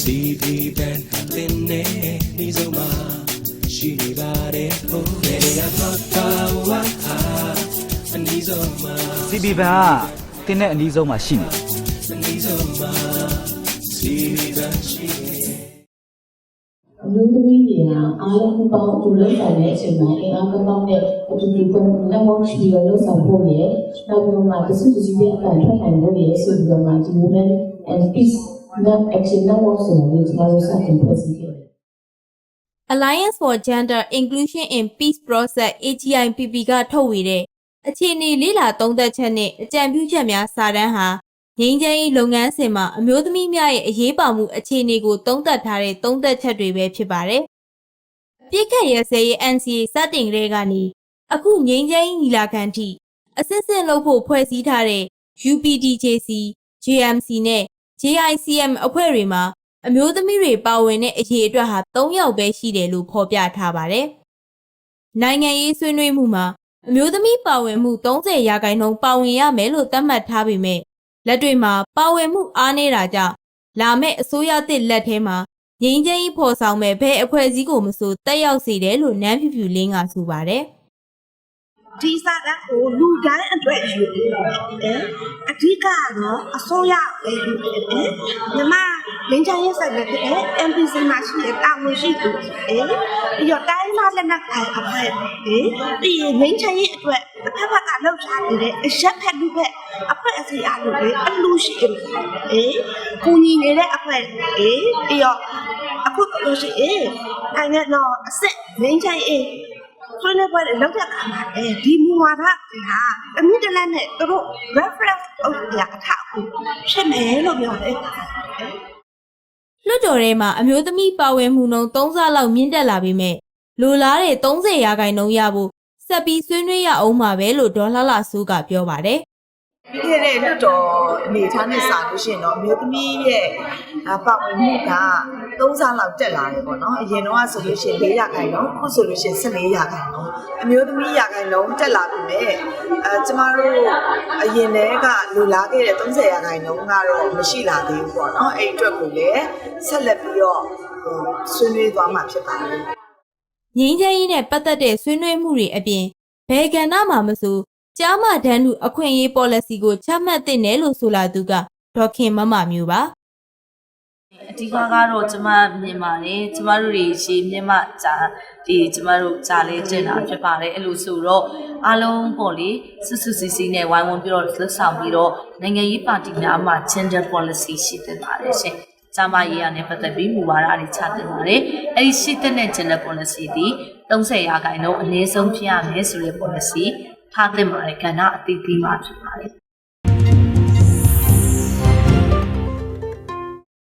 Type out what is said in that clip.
CB band တင်နေဒီဆုံးမှာရှိနေပါတယ်ဟိုနေရာတော့ပါဝါဟာအနီးဆုံးမှာ CB ဘန်ကတင်းတဲ့အနီးဆုံးမှာရှိနေတယ်အနီးဆုံးမှာ CB band ရှိနေအလုံးသမီးတွေကအားလုံးပူပေါင်းအတူလုပ်ဆောင်တဲ့အချိန်မှာအင်အားကောင်းကောင်းနဲ့အတူတူပုံလက်ဝတ်ရှိရလုပ်ဆောင်ဖို့ရနောက်ပြီးတော့မှတစုတစည်းရဲ့အပန်ထွက်နိုင်ဖို့ရဆိုပြီးတော့မှဒီ Women and Peace Not Action Network ဆိုပြီးကျွန်တော်တို့စတင်ဖွဲ့စည်းခဲ့တယ် Alliance for Gender Inclusion in Peace Process AGIPP ကထုတ်ဝေတဲ့အခြေအနေလေးလာသုံးသက်ချက်နဲ့အကြံပြုချက်များစာတမ်းဟာငြိမ်းချမ်းရေးလုပ်ငန်းစဉ်မှာအမျိုးသမီးများရဲ့အရေးပါမှုအခြေအနေကိုသုံးသပ်ထားတဲ့သုံးသက်ချက်တွေပဲဖြစ်ပါတယ်။အပြစ်ခတ်ရစဲရေး NCA စတင်ကလေးကနေအခုငြိမ်းချမ်းရေးညီလာခံထိအစစ်စစ်လုပ်ဖို့ဖွဲ့စည်းထားတဲ့ UPDJC, JMC နဲ့ JICM အဖွဲ့တွေမှာအမျိုးသမီးတွေပါဝင်တဲ့အရေးအတွက်ဟာ3ယောက်ပဲရှိတယ်လို့ဖော်ပြထားပါတယ်။နိုင်ငံရေးဆွေးနွေးမှုမှာအမျိုးသမီးပါဝင်မှု30ရာခိုင်နှုန်းပါဝင်ရမယ်လို့သတ်မှတ်ထားပေမဲ့လက်တွေ့မှာပါဝင်မှုအားနည်းတာကြောင့်လာမယ့်အစိုးရသစ်လက်ထဲမှာငြိမ်းချမ်းရေးဖော်ဆောင်မဲ့ဘယ်အဖွဲ့အစည်းကိုမဆိုတက်ရောက်စေတယ်လို့နန်းဖြူဖြူလင်းကဆိုပါတယ်။ ဒီစာတမ်းကိုလူတိုင်းအတွက်ယူတယ်အဓိကကတော့အစိုးရပဲယူတယ်မြမလင်းချရေးဆိုင်လည်းဖြစ်တယ် MPC မှာရှိတဲ့တာဝန်ရှိသူအဲပြီးတော့တိုင်းသားလက်နက်ကိုင်အဖွဲ့အဲပြီးရင်လင်းချရေးအတွက်တစ်ဖက်ဖက်ကလှုပ်ရှားနေတဲ့အရက်ဖက်လူဖက်အဖွဲ့အစည်းအလုပ်တွေအလူရှိတယ်အဲကိုညီနေတဲ့အဖွဲ့အဲပြီးတော့အခုလို့ရှိရင်နိုင်ငံတော်အစစ်လင်းချရေး ဆွေးနွေးပွဲတွေလုပ်တဲ့အခါမှာအဲဒီမူဝါဒတွေကတနည်းတစ်လက်နဲ့သူတို့ reference လုပ်ရအထောက်အကူဖြစ်မယ်လို့ပြောတယ်လွှတ်တော်ထဲမှာအမျိုးသမီးပါဝင်မှုနှုန်း3ဆလောက်မြင့်တက်လာပေမဲ့လိုလားတဲ့30ရာခိုင်နှုန်းရဖို့ဆက်ပြီးဆွေးနွေးရအောင်မှာပဲလို့ဒေါ်လှလှစိုးကပြောပါတယ်ပြီးခဲ့တဲ့လွတ်တော်အနေထားနဲ့စာလို့ရှိရင်တော့မြို့သမီးရဲ့အာပတ်ဝန်းမှုက 3ဆလောက်တက်လာတယ်ပေါ့နော်အရင်တော့ဆိုလို့ရှိရင်4ရာခိုင်နှုန်းအခုဆိုလို့ရှိရင်14ရာခိုင်နှုန်းအမျိုးသမီးရာခိုင်နှုန်းတက်လာပြီမဲ့အဲကျမတို့အရင်တည်းကလူလာခဲ့တဲ့30ရာခိုင်နှုန်းကတော့မရှိလာသေးဘူးပေါ့နော်အဲ့အတွက်ကိုလည်းဆက်လက်ပြီးတော့ဟိုဆွေးနွေးသွားမှာဖြစ်ပါတယ်။ငြိမ်းချမ်းရေးနဲ့ပတ်သက်တဲ့ဆွေးနွေးမှုတွေအပြင်ဘယ်ကဏ္ဍမှာမဆိုကြားမတန်းလူအခွင့်အရေး policy ကိုချမှတ်သင့်တယ်လို့ဆိုလာသူကဒေါက်ခင်မမမျိုးပါ အဓိကကတော့ကျမမြင်ပါတယ်ကျမတို့တွေရှေ့မြင့်မဂျာဒီကျမတို့ဂျာလေးတင်တာဖြစ်ပါတယ်အဲ့လိုဆိုတော့အားလုံးပေါ့လေစွစွစီစီနဲ့ဝိုင်းဝန်းပြီးတော့လှုပ်ဆောင်ပြီးတော့နိုင်ငံရေးပါတီများမှာ gender policy ရှိတင်ပါတယ်ရှင်ကျမရေးရနဲ့ပတ်သက်ပြီးမူဝါဒတွေချတင်ပါတယ်အဲ့ဒီရှိတဲ့ gender policy ဒီ30ရာခိုင်နှုန်းအနည်းဆုံးဖြစ်ရမယ်ဆိုတဲ့ policy ထားသင့်ပါတယ်ကဏ္ဍအသီးသီးမှာဖြစ်ပါတယ်